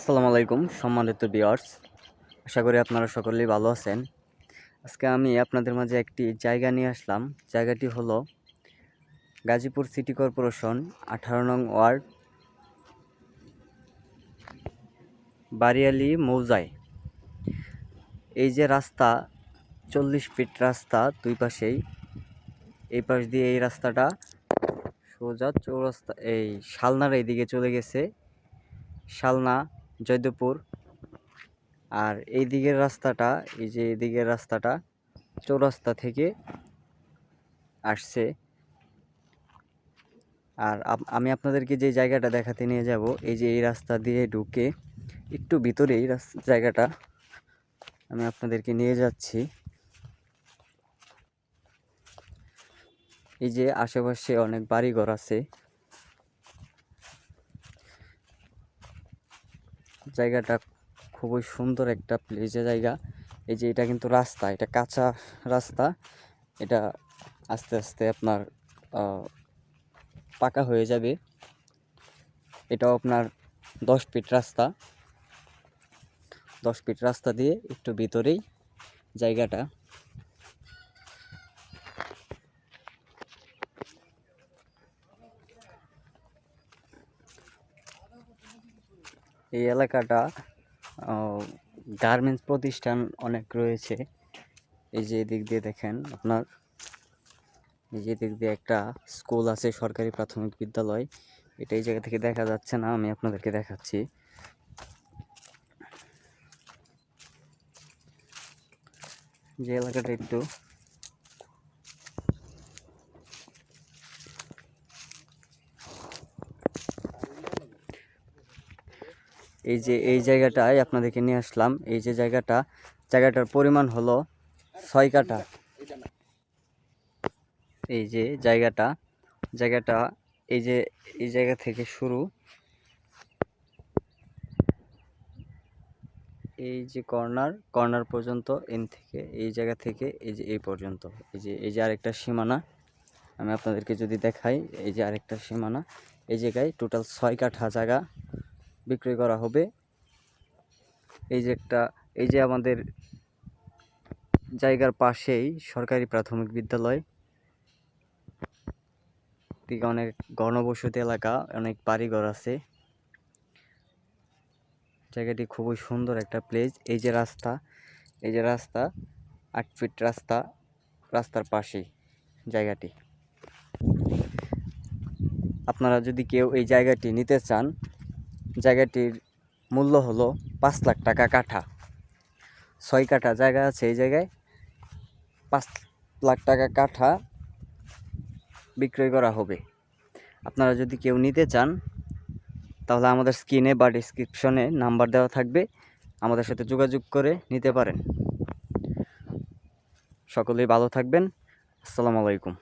আসসালামু আলাইকুম, সম্মানিত বিয়ার্স আশা করি আপনারা সকলেই ভালো আছেন। আজকে আমি আপনাদের মাঝে একটি জায়গা নিয়ে আসলাম। জায়গাটি হলো গাজীপুর সিটি কর্পোরেশন, আঠারো নং ওয়ার্ড বারিয়ালি মৌজায়। এই যে রাস্তা, চল্লিশ ফিট রাস্তা দুই পাশেই। এই পাশ দিয়ে এই রাস্তাটা সোজা চৌরাস্তা, এই শালনার এইদিকে চলে গেছে। শালনা জয়দেবপুর। আর এই দিকের রাস্তাটা, এই যে এই দিকের রাস্তাটা চৌরাস্তা থেকে আসছে। আর আমি আপনাদেরকে যে জায়গাটা দেখাতে নিয়ে যাব, এই যে এই রাস্তা দিয়ে ঢুকে একটু ভিতরেই রাস- জায়গাটা আমি আপনাদেরকে নিয়ে যাচ্ছি। এই যে আশেপাশে অনেক বাড়িঘর আছে। জায়গাটা খুবই সুন্দর একটা প্লেসে জায়গা। এই যে এটা কিন্তু রাস্তা, এটা কাঁচা রাস্তা। এটা আস্তে আস্তে আপনার পাকা হয়ে যাবে। এটাও আপনার দশ ফিট রাস্তা। দশ ফিট রাস্তা দিয়ে একটু ভিতরেই জায়গাটা। এই এলাকাটা গার্মেন্টস প্রতিষ্ঠান অনেক রয়েছে। এই যে এদিক দিয়ে দেখেন আপনার, এই যে এদিক দিয়ে একটা স্কুল আছে, সরকারি প্রাথমিক বিদ্যালয়। এটা এই জায়গা থেকে দেখা যাচ্ছে না, আমি আপনাদেরকে দেখাচ্ছি। যে এলাকাটা একটু এই যে, এই জায়গাটায় আপনাদেরকে নিয়ে আসলাম। এই যে জায়গাটা, জায়গাটার পরিমাণ হলো ছয় কাঠা। এই যে জায়গাটা জায়গাটা, এই যে, এই জায়গা থেকে শুরু। এই যে কর্নার কর্নার পর্যন্ত, এন থেকে, এই জায়গা থেকে, এই যে, এই পর্যন্ত। এই যে এই যে আরেকটা সীমানা। আমি আপনাদেরকে যদি দেখাই, এই যে আরেকটা সীমানা। এই জায়গায় টোটাল ছয় কাঠা জায়গা। বিক্রয় করা হবে। এই যে একটা, এই যে আমাদের জায়গার পাশেই সরকারি প্রাথমিক বিদ্যালয়। দিকে অনেক ঘনবসতি এলাকা, অনেক বাড়িঘর আছে। জায়গাটি খুবই সুন্দর একটা প্লেস। এই যে রাস্তা, এই যে রাস্তা, আট ফিট রাস্তা, রাস্তার পাশেই জায়গাটি। আপনারা যদি কেউ এই জায়গাটি নিতে চান জায়গাটির মূল্য হলো পাঁচ লাখ টাকা কাঠা। ছয় কাঠা জায়গা আছে এই জায়গায়। পাঁচ লাখ টাকা কাঠা বিক্রয় করা হবে। আপনারা যদি কেউ নিতে চান, তাহলে আমাদের স্ক্রিনে বা ডিসক্রিপশনে নাম্বার দেওয়া থাকবে। আমাদের সাথে যোগাযোগ করে নিতে পারেন। সকলেই ভালো থাকবেন। আসসালামু আলাইকুম।